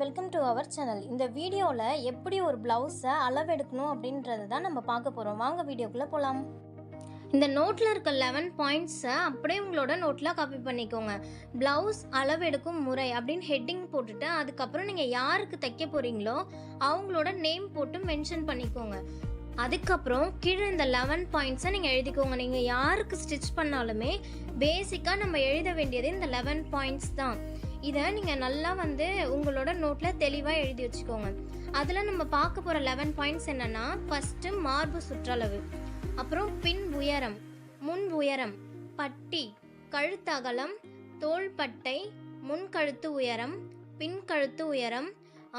Welcome to our channel. இந்த வீடியோவில் எப்படி ஒரு ப்ளவுஸை அளவெடுக்கணும் அப்படின்றத தான் நம்ம பார்க்க போகிறோம் வாங்க வீடியோக்குள்ளே போகலாம் இந்த நோட்டில் இருக்க லெவன் பாயிண்ட்ஸை அப்படியே உங்களோட நோட்டில் காப்பி பண்ணிக்கோங்க. ப்ளவுஸ் அளவெடுக்கும் முறை அப்படின்னு ஹெட்டிங் போட்டுட்டு அதுக்கப்புறம் நீங்கள் யாருக்கு தைக்க போகிறீங்களோ அவங்களோட நேம் போட்டு மென்ஷன் பண்ணிக்கோங்க. அதுக்கப்புறம் கீழே இந்த லெவன் பாயிண்ட்ஸை நீங்கள் எழுதிக்கோங்க. நீங்கள் யாருக்கு ஸ்டிச் பண்ணாலுமே பேசிக்காக நம்ம எழுத வேண்டியது இந்த லெவன் பாயிண்ட்ஸ் தான். இதை நீங்கள் நல்லா வந்து உங்களோட நோட்டில் தெளிவாக எழுதி வச்சுக்கோங்க. அதில் நம்ம பார்க்க போகிற லெவன் பாயிண்ட்ஸ் என்னென்னா ஃபஸ்ட்டு மார்பு சுற்றளவு அப்புறம் பின் உயரம் முன் உயரம் பட்டி கழுத்தகலம் தோள்பட்டை முன்கழுத்து உயரம் பின் கழுத்து உயரம்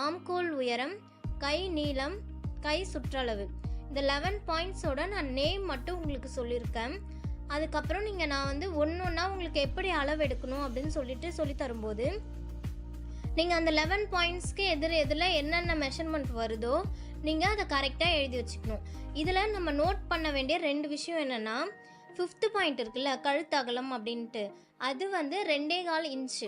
ஆம்கோல் உயரம் கை நீளம் கை சுற்றளவு. இந்த லெவன் பாயிண்ட்ஸோட நான் நேம் மட்டும் உங்களுக்கு சொல்லியிருக்கேன். அதுக்கப்புறம் நீங்கள் நான் வந்து ஒன்று ஒன்றா உங்களுக்கு எப்படி அளவு எடுக்கணும் அப்படின்னு சொல்லிட்டு சொல்லி தரும்போது நீங்கள் அந்த லெவன் பாயிண்ட்ஸ்க்கு எதிர் எதில் என்னென்ன மெஷர்மெண்ட் வருதோ நீங்கள் அதை கரெக்டாக எழுதி வச்சுக்கணும். இதில் நம்ம நோட் பண்ண வேண்டிய ரெண்டு விஷயம் என்னென்னா ஃபிஃப்த்து பாயிண்ட் இருக்குல்ல கழுத்தகலம் அப்படின்ட்டு. அது வந்து ரெண்டே கால் இன்ச்சு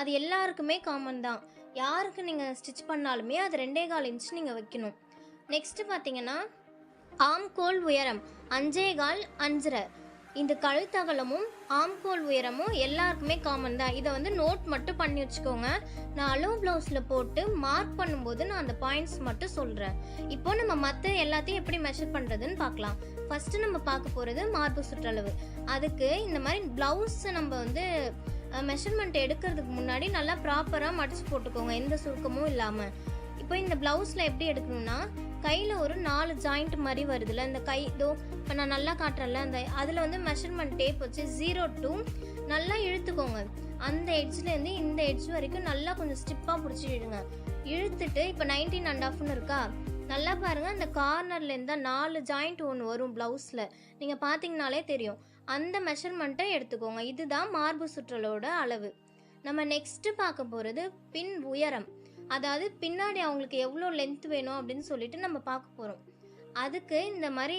அது எல்லாருக்குமே காமன் தான். யாருக்கு நீங்கள் ஸ்டிச் பண்ணாலுமே அது ரெண்டே கால் இன்ச் நீங்கள் வைக்கணும். நெக்ஸ்ட்டு பார்த்தீங்கன்னா ஆம்கோல் உயரம் அஞ்சே கால் அஞ்சரை. இந்த கழுத்தகலமும் ஆம்கோல் உயரமும் எல்லாருக்குமே காமன் தான். இதை வந்து நோட் மட்டும் பண்ணி வச்சுக்கோங்க. நான் அலோ ப்ளவுஸில் போட்டு மார்க் பண்ணும்போது நான் அந்த பாயிண்ட்ஸ் மட்டும் சொல்கிறேன் இப்போ நம்ம மற்ற எல்லாத்தையும் எப்படி மெஷர் பண்ணுறதுன்னு பார்க்கலாம். ஃபஸ்ட்டு நம்ம பார்க்க போகிறது மார்பு சுற்றளவு. அதுக்கு இந்த மாதிரி ப்ளவுஸை நம்ம வந்து மெஷர்மெண்ட் எடுக்கிறதுக்கு முன்னாடி நல்லா ப்ராப்பராக மடித்து போட்டுக்கோங்க. எந்த சுருக்கமும் இல்லாமல் இப்போ இந்த ப்ளவுஸில் எப்படி எடுக்கணும்னா கையில் ஒரு நாலு ஜாயிண்ட் மாதிரி வருதுல்ல இந்த கை இதோ இப்போ நான் நல்லா காட்டுறேன்ல அந்த அதில் வந்து மெஷர்மெண்ட் டேப் வச்சு ஜீரோ டூ நல்லா இழுத்துக்கோங்க. அந்த எட்ஜ்லேருந்து இந்த எட்ஜ் வரைக்கும் நல்லா கொஞ்சம் ஸ்டிப்பாக பிடிச்சி இழுங்க. இழுத்துட்டு இப்போ நைன்டீன் அண்ட் ஆஃப்னு இருக்கா? நல்லா பாருங்கள் அந்த கார்னர்லேருந்து நாலு ஜாயிண்ட் ஒன்று வரும் ப்ளவுஸில் நீங்கள் பார்த்தீங்கனாலே தெரியும். அந்த மெஷர்மெண்ட்டை எடுத்துக்கோங்க. இதுதான் மார்பு சுற்றலோட அளவு. நம்ம நெக்ஸ்ட்டு பார்க்க போகிறது பின் உயரம். அதாவது பின்னாடி அவங்களுக்கு எவ்வளோ லென்த் வேணும் அப்படின்னு சொல்லிட்டு நம்ம பார்க்க போகிறோம் அதுக்கு இந்த மாதிரி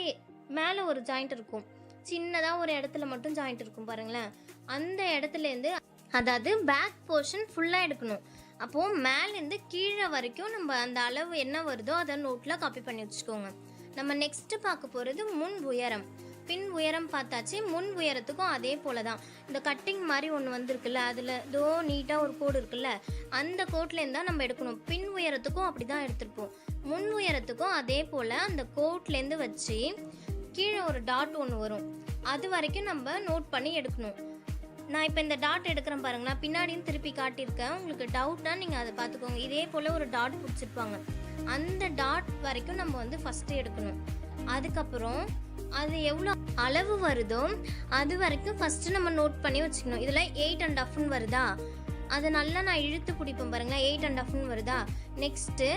மேலே ஒரு ஜாயிண்ட் இருக்கும். சின்னதாக ஒரு இடத்துல மட்டும் ஜாயிண்ட் இருக்கும் பாருங்களேன். அந்த இடத்துலேருந்து அதாவது பேக் போர்ஷன் ஃபுல்லாக எடுக்கணும். அப்போது மேலேருந்து கீழே வரைக்கும் நம்ம அந்த அளவு என்ன வருதோ அதை நோட்டில் காப்பி பண்ணி வச்சுக்கோங்க. நம்ம நெக்ஸ்ட்டு பார்க்க போகிறது முன் உயரம். பின் உயரம் பார்த்தாச்சு முன் உயரத்துக்கும் அதே போல தான் இந்த கட்டிங் மாதிரி ஒன்று வந்திருக்குல்ல அதில் தோ நீட்டாக ஒரு கோடு இருக்குல்ல அந்த கோட்லேருந்து தான் நம்ம எடுக்கணும். பின் உயரத்துக்கும் அப்படி தான் எடுத்திருப்போம். முன் உயரத்துக்கும் அதே போல் அந்த கோட்லேருந்து வச்சு கீழே ஒரு டாட் ஒன்று வரும். அது வரைக்கும் நம்ம நோட் பண்ணி எடுக்கணும். நான் இப்போ இந்த டாட் எடுக்கிறேன் பாருங்களா பின்னாடியும் திருப்பி காட்டியிருக்கேன். உங்களுக்கு டவுட்னா நீங்கள் அதை பார்த்துக்கோங்க. இதே போல் ஒரு டாட் பிடிச்சிருப்பாங்க. அந்த டாட் வரைக்கும் நம்ம வந்து ஃபஸ்ட்டு எடுக்கணும். அதுக்கப்புறம் அது எவ்வளோ அளவு வருதோ அது வரைக்கும் ஃபஸ்ட்டு நம்ம நோட் பண்ணி வச்சுக்கணும். இதில் எயிட் அண்ட் ஆஃப்னு வருதா? அதை நல்லா நான் இழுத்து பிடிப்பேன் பாருங்கள் எயிட் அண்ட் ஆஃப்னு வருதா? நெக்ஸ்ட்டு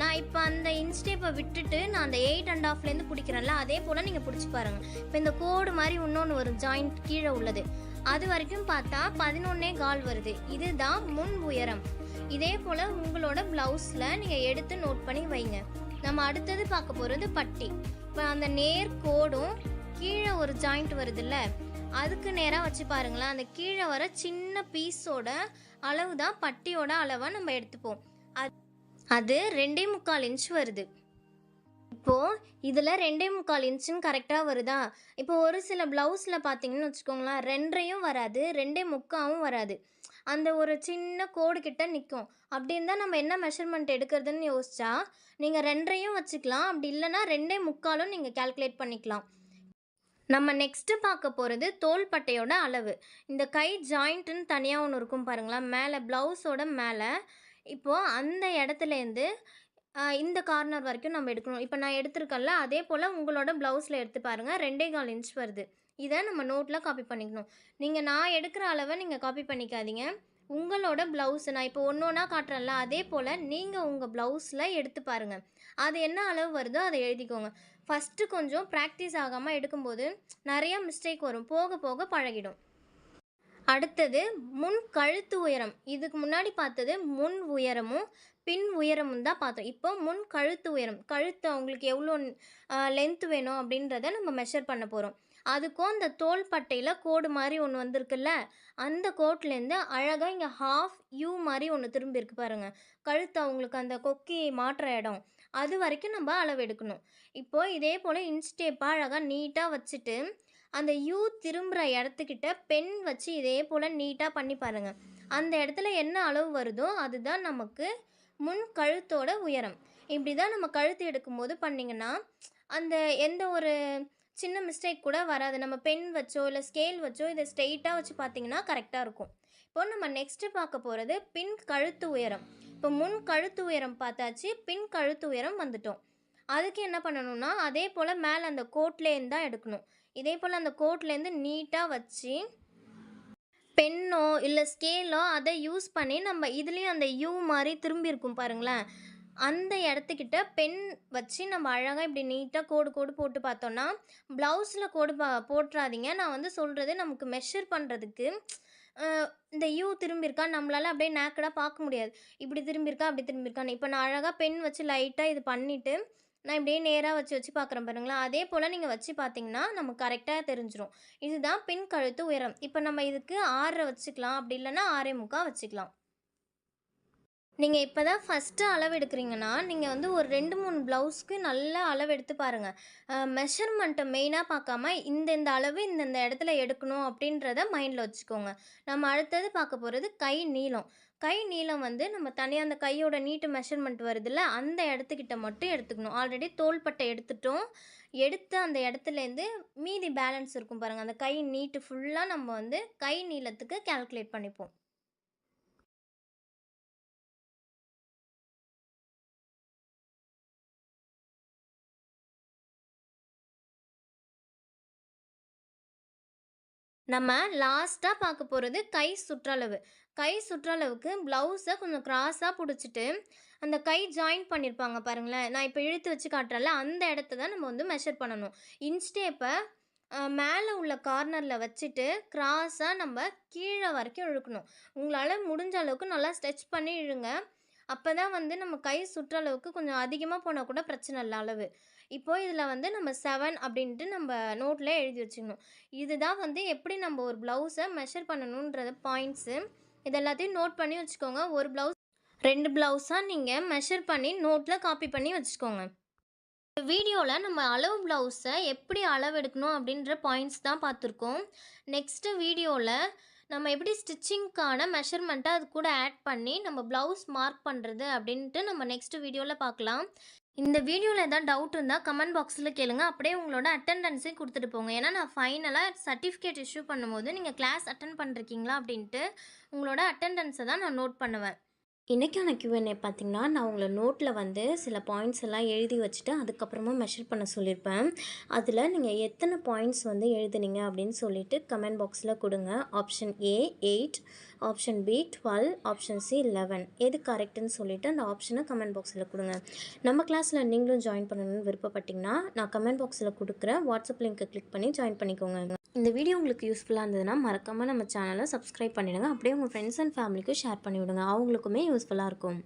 நான் இப்போ அந்த இன்ஸ்டேப்பை விட்டுட்டு நான் அந்த எயிட் அண்ட் ஆஃப்லேருந்து பிடிக்கிறேன்ல அதே போல் நீங்கள் பிடிச்சி பாருங்கள் இப்போ இந்த கோடு மாதிரி இன்னொன்று வரும் ஜாயிண்ட் கீழே உள்ளது. அது வரைக்கும் பார்த்தா பதினொன்னே கால் வருது. இதுதான் முன் உயரம். இதே போல் உங்களோட ப்ளவுஸில் நீங்கள் எடுத்து நோட் பண்ணி வைங்க. நம்ம அடுத்தது பார்க்க போகிறது பட்டி. இப்போ அந்த நேர் கோடும் கீழே ஒரு ஜாயிண்ட் வருதுல்ல அதுக்கு நேராக வச்சு பாருங்களேன். அந்த கீழே வர சின்ன பீஸோட அளவு தான் பட்டியோட அளவாக நம்ம எடுத்துப்போம். அது அது ரெண்டே முக்கால் இன்ச் வருது. இப்போது இதில் ரெண்டே முக்கால் இன்ச்சுன்னு கரெக்டாக வருதா? இப்போ ஒரு சில ப்ளவுஸில் பார்த்தீங்கன்னு வச்சுக்கோங்களேன் ரெண்டரையும் வராது ரெண்டே முக்காவும் வராது. அந்த ஒரு சின்ன கோடு கிட்ட நிற்கும் அப்படி இருந்தால் நம்ம என்ன மெஷர்மெண்ட் எடுக்கிறதுன்னு யோசிச்சா நீங்கள் ரெண்டரையும் வச்சுக்கலாம். அப்படி இல்லைன்னா ரெண்டே முக்காலும் நீங்கள் கால்குலேட் பண்ணிக்கலாம். நம்ம நெக்ஸ்ட்டு பார்க்க போகிறது தோள்பட்டையோட அளவு. இந்த கை ஜாயிண்ட்டுன்னு தனியாக ஒன்று இருக்கும் பாருங்களேன் மேலே ப்ளவுஸோட மேலே. இப்போது அந்த இடத்துலேருந்து இந்த கார்னர் வரைக்கும் நம்ம எடுக்கணும். இப்போ நான் எடுத்திருக்கேன்ல அதே போல் உங்களோட ப்ளவுஸில் எடுத்து பாருங்கள் ரெண்டே கால் இன்ச் வருது. இதை நம்ம நோட்டில் காப்பி பண்ணிக்கணும். நீங்கள் நான் எடுக்கிற அளவை நீங்கள் காப்பி பண்ணிக்காதீங்க. உங்களோட ப்ளவுஸ் நான் இப்போ ஒன்று ஒன்றா காட்டுறேன்ல அதே போல் நீங்கள் உங்கள் ப்ளவுஸில் எடுத்து பாருங்கள் அது என்ன அளவு வருதோ அதை எழுதிக்கோங்க. ஃபஸ்ட்டு கொஞ்சம் ப்ராக்டிஸ் ஆகாமல் எடுக்கும்போது நிறையா மிஸ்டேக் வரும். போக போக பழகிடும். அடுத்தது முன் கழுத்து உயரம். இதுக்கு முன்னாடி பார்த்தது முன் உயரமும் பின் உயரமும் தான் பார்த்தோம். இப்போ முன் கழுத்து உயரம். கழுத்து அவங்களுக்கு எவ்வளோ லென்த் வேணும் அப்படின்றத நம்ம மெஷர் பண்ண போகிறோம் அதுக்கும் அந்த தோள்பட்டையில் கோடு மாதிரி ஒன்று வந்திருக்குல்ல அந்த கோட்லேருந்து அழகாக இங்கே ஹாஃப் யூ மாதிரி ஒன்று திரும்பி இருக்கு பாருங்கள் கழுத்து அவங்களுக்கு அந்த கொக்கி மாட்டுற இடம். அது வரைக்கும் நம்ம அளவு எடுக்கணும். இப்போது இதே போல் இன்ஸ்டேப்பாக அழகாக நீட்டாக வச்சுட்டு அந்த யூ திரும்புகிற இடத்துக்கிட்ட பென் வச்சு இதே போல் நீட்டாக பண்ணி பாருங்கள் அந்த இடத்துல என்ன அளவு வருதோ அதுதான் நமக்கு முன் கழுத்தோட உயரம். இப்படி தான் நம்ம கழுத்து எடுக்கும்போது பண்ணிங்கன்னா அந்த எந்த ஒரு சின்ன மிஸ்டேக் கூட வராது. நம்ம பென் வச்சோ இல்லை ஸ்கேல் வச்சோ இதை ஸ்ட்ரெயிட்டாக வச்சு பார்த்தீங்கன்னா கரெக்டாக இருக்கும். இப்போ நம்ம நெக்ஸ்ட்டு பார்க்க போகிறது பின் கழுத்து உயரம். இப்போ முன் கழுத்து உயரம் பார்த்தாச்சு பின் கழுத்து உயரம் வந்துட்டோம். அதுக்கு என்ன பண்ணணும்னா அதே போல் மேலே அந்த கோட்லேருந்து தான் எடுக்கணும். இதே போல் அந்த கோட்லேருந்து நீட்டாக வச்சு பென்னோ இல்லை ஸ்கேலோ அதை யூஸ் பண்ணி நம்ம இதுலேயும் அந்த யூ மாதிரி திரும்பி இருக்கும் பாருங்களேன். அந்த இடத்துக்கிட்ட பென் வச்சு நம்ம அழகாக இப்படி நீட்டாக கோடு கோடு போட்டு பார்த்தோன்னா ப்ளவுஸில் கோடு பா போட்டுறாதீங்க. நான் வந்து சொல்கிறது நமக்கு மெஷர் பண்ணுறதுக்கு இந்த யூ திரும்பியிருக்கா? நம்மளால அப்படியே நேக்கடாக பார்க்க முடியாது. இப்படி திரும்பியிருக்கா? அப்படி திரும்பியிருக்கான்னு. இப்போ நான் அழகாக பென் வச்சு லைட்டாக இது பண்ணிவிட்டு நான் இப்படியே நேராக வச்சு வச்சு பார்க்குறேன் பாருங்களேன் அதே போல் நீங்கள் வச்சு பார்த்தீங்கன்னா நமக்கு கரெக்டாக தெரிஞ்சிடும் இதுதான் பின் கழுத்து உயரம். இப்போ நம்ம இதுக்கு ஆறரை வச்சுக்கலாம். அப்படி இல்லைன்னா ஆறே முக்கால் வச்சுக்கலாம். நீங்கள் இப்போ தான் ஃபஸ்ட்டு அளவு எடுக்கிறீங்கன்னா நீங்கள் வந்து ஒரு ரெண்டு மூணு ப்ளவுஸ்க்கு நல்லா அளவு எடுத்து பாருங்கள் மெஷர்மெண்ட்டை மெயினாக பார்க்காம இந்தந்த அளவு இந்தந்த இடத்துல எடுக்கணும் அப்படின்றத மைண்டில் வச்சுக்கோங்க. நம்ம அடுத்தது பார்க்க போகிறது கை நீளம். கை நீளம் வந்து நம்ம தனியாக அந்த கையோட நீட்டு மெஷர்மெண்ட் வருதுல்ல அந்த இடத்துக்கிட்ட மட்டும் எடுத்துக்கணும். ஆல்ரெடி தோள்பட்டை எடுத்துட்டோம். எடுத்து அந்த இடத்துலேருந்து மீதி பேலன்ஸ் இருக்கும் பாருங்கள் அந்த கை நீட்டு ஃபுல்லாக நம்ம வந்து கை நீளத்துக்கு கால்குலேட் பண்ணிப்போம். நம்ம லாஸ்ட்டாக பார்க்க போகிறது கை சுற்றளவு. கை சுற்றளவுக்கு ப்ளவுஸை கொஞ்சம் கிராஸாக பிடிச்சிட்டு அந்த கை ஜாயின் பண்ணியிருப்பாங்க பாருங்களேன். நான் இப்போ இழுத்து வச்சு காட்டுறேன்ல அந்த இடத்த தான் நம்ம வந்து மெஷர் பண்ணணும். இன்ஸ்டேப்பை மேலே உள்ள கார்னரில் வச்சுட்டு க்ராஸாக நம்ம கீழே வரைக்கும் இழுக்கணும். உங்களால் முடிஞ்ச அளவுக்கு நல்லா ஸ்ட்ரெச் பண்ணி இழுங்க. அப்போ தான் வந்து நம்ம கை சுற்றளவுக்கு கொஞ்சம் அதிகமாக போனால் கூட பிரச்சனை இல்லை அளவு. இப்போது இதில் வந்து நம்ம செவன் அப்படின்ட்டு நம்ம நோட்டில் எழுதி வச்சுக்கணும் இதுதான் வந்து எப்படி நம்ம ஒரு ப்ளவுஸை மெஷர் பண்ணணுன்றது பாயிண்ட்ஸு இது எல்லாத்தையும் நோட் பண்ணி வச்சுக்கோங்க. ஒரு ப்ளவுஸ் ரெண்டு ப்ளவுஸாக நீங்கள் மெஷர் பண்ணி நோட்டில் காப்பி பண்ணி வச்சுக்கோங்க. வீடியோவில் நம்ம அளவு ப்ளவுஸை எப்படி அளவு எடுக்கணும் அப்படின்ற பாயிண்ட்ஸ் தான் பார்த்துருக்கோம். நெக்ஸ்ட்டு வீடியோவில் நம்ம எப்படி ஸ்டிச்சிங்க்கான மெஷர்மெண்ட்டை அது கூட ஆட் பண்ணி நம்ம ப்ளவுஸ் மார்க் பண்ணுறது அப்படின்ட்டு நம்ம நெக்ஸ்ட் வீடியோவில் பார்க்கலாம். இந்த வீடியோவில் எதாவது டவுட் இருந்தால் கமெண்ட் பாக்ஸில் கேளுங்க. அப்படியே உங்களோட அட்டெண்டன்ஸையும் கொடுத்துட்டு போங்க. ஏன்னா நான் ஃபைனலாக சர்டிஃபிகேட் இஷ்யூ பண்ணும்போது நீங்கள் கிளாஸ் அட்டன் பண்ணிருக்கீங்களா அப்படின்ட்டு உங்களோட அட்டெண்டன்ஸை தான் நான் நோட் பண்ணுவேன். இன்றைக்கான கியூஎன்ஏ பார்த்திங்கன்னா நான் உங்களை நோட்டில் வந்து சில பாயிண்ட்ஸ் எல்லாம் எழுதி வச்சுட்டு அதுக்கப்புறமா மெஷர் பண்ண சொல்லியிருப்பேன். அதில் நீங்கள் எத்தனை பாயிண்ட்ஸ் வந்து எழுதுனீங்க அப்படின்னு சொல்லிட்டு கமெண்ட் பாக்ஸில் கொடுங்க. Option A eight option B twelve option C eleven எது கரெக்டுன்னு சொல்லிட்டு அந்த ஆப்ஷனை கமெண்ட் பாக்ஸில் கொடுங்க. நம்ம கிளாஸில் நீங்களும் ஜாயின் பண்ணணும்னு விருப்பப்பட்டிங்கன்னா நான் கமெண்ட் பாக்ஸில் கொடுக்குற வாட்ஸ்அப் லிங்க்கை கிளிக் பண்ணி ஜாயின் பண்ணிக்கோங்க. இந்த வீடியோ உங்களுக்கு யூஸ்ஃபுல்லாக இருந்ததுன்னா மறக்காமல் நம்ம சேனலை சப்ஸ்கிரைப் பண்ணிடுங்க. அப்படியே உங்கள் ஃப்ரெண்ட்ஸ் அண்ட் ஃபேமிலிக்கும் ஷேர் பண்ணி விடுங்க அவங்களுக்குமே யூஸ்ஃபுல்லாக இருக்கும்.